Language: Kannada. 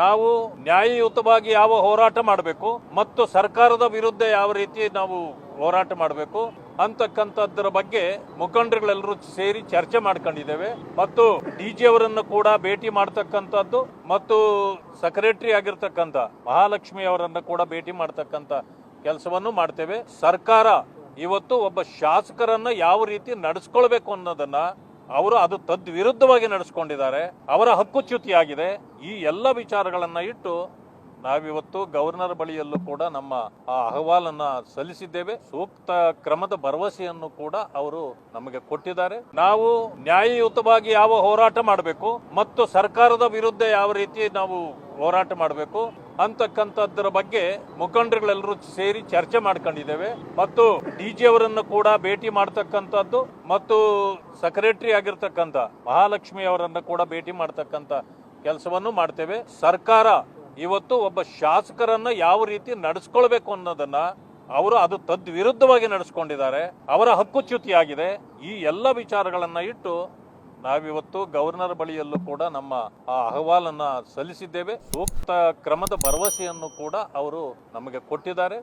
ನಾವು ನ್ಯಾಯಯುತವಾಗಿ ಯಾವ ಹೋರಾಟ ಮಾಡಬೇಕು ಮತ್ತು ಸರ್ಕಾರದ ವಿರುದ್ಧ ಯಾವ ರೀತಿ ನಾವು ಹೋರಾಟ ಮಾಡಬೇಕು ಅಂತಕ್ಕಂಥದ್ರ ಬಗ್ಗೆ ಮುಖಂಡರುಗಳೆಲ್ಲರೂ ಸೇರಿ ಚರ್ಚೆ ಮಾಡ್ಕೊಂಡಿದ್ದೇವೆ. ಮತ್ತು ಡಿ ಜಿ ಅವರನ್ನು ಕೂಡ ಭೇಟಿ ಮಾಡ್ತಕ್ಕಂಥದ್ದು ಮತ್ತು ಸೆಕ್ರೆಟರಿ ಆಗಿರ್ತಕ್ಕಂಥ ಮಹಾಲಕ್ಷ್ಮಿ ಅವರನ್ನು ಕೂಡ ಭೇಟಿ ಮಾಡ್ತಕ್ಕಂಥ ಕೆಲಸವನ್ನು ಮಾಡ್ತೇವೆ. ಸರ್ಕಾರ ಇವತ್ತು ಒಬ್ಬ ಶಾಸಕರನ್ನ ಯಾವ ರೀತಿ ನಡೆಸ್ಕೊಳ್ಬೇಕು ಅನ್ನೋದನ್ನ ಅವರು ಅದು ತದ್ವಿರುದ್ಧವಾಗಿ ನಡೆಸ್ಕೊಂಡಿದ್ದಾರೆ. ಅವರ ಹಕ್ಕುಚ್ಯುತಿಯಾಗಿದೆ ಈ ಎಲ್ಲ ವಿಚಾರಗಳನ್ನ ಇಟ್ಟು ನಾವಿವತ್ತು ಗವರ್ನರ್ ಬಳಿಯಲ್ಲೂ ಕೂಡ ನಮ್ಮ ಆ ಅಹವಾಲನ್ನ ಸಲ್ಲಿಸಿದ್ದೇವೆ. ಸೂಕ್ತ ಕ್ರಮದ ಭರವಸೆಯನ್ನು ಕೂಡ ಅವರು ನಮಗೆ ಕೊಟ್ಟಿದ್ದಾರೆ. ನಾವು ನ್ಯಾಯಯುತವಾಗಿ ಯಾವ ಹೋರಾಟ ಮಾಡಬೇಕು ಮತ್ತು ಸರ್ಕಾರದ ವಿರುದ್ಧ ಯಾವ ರೀತಿ ನಾವು ಹೋರಾಟ ಮಾಡಬೇಕು ಅಂತಕ್ಕಂಥದ್ರ ಬಗ್ಗೆ ಮುಖಂಡರುಗಳೆಲ್ಲರೂ ಸೇರಿ ಚರ್ಚೆ ಮಾಡ್ಕೊಂಡಿದ್ದೇವೆ. ಮತ್ತು ಡಿ ಜಿ ಅವರನ್ನು ಕೂಡ ಭೇಟಿ ಮಾಡ್ತಕ್ಕಂಥದ್ದು ಮತ್ತು ಸೆಕ್ರೆಟರಿ ಆಗಿರ್ತಕ್ಕಂಥ ಮಹಾಲಕ್ಷ್ಮಿ ಅವರನ್ನು ಕೂಡ ಭೇಟಿ ಮಾಡ್ತಕ್ಕಂಥ ಕೆಲಸವನ್ನು ಮಾಡ್ತೇವೆ. ಸರ್ಕಾರ ಇವತ್ತು ಒಬ್ಬ ಶಾಸಕರನ್ನ ಯಾವ ರೀತಿ ನಡೆಸ್ಕೊಳ್ಬೇಕು ಅನ್ನೋದನ್ನ ಅವರು ಅದು ತದ್ವಿರುದ್ಧವಾಗಿ ನಡೆಸ್ಕೊಂಡಿದ್ದಾರೆ. ಅವರ ಹಕ್ಕುಚ್ಯುತಿಯಾಗಿದೆ. ಈ ಎಲ್ಲ ವಿಚಾರಗಳನ್ನ ಇಟ್ಟು ನಾವಿವತ್ತು ಗವರ್ನರ್ ಬಳಿಯಲ್ಲೂ ಕೂಡ ನಮ್ಮ ಆ ಅಹವಾಲನ್ನ ಸಲ್ಲಿಸಿದ್ದೇವೆ. ಸೂಕ್ತ ಕ್ರಮದ ಭರವಸೆಯನ್ನು ಕೂಡ ಅವರು ನಮಗೆ ಕೊಟ್ಟಿದ್ದಾರೆ.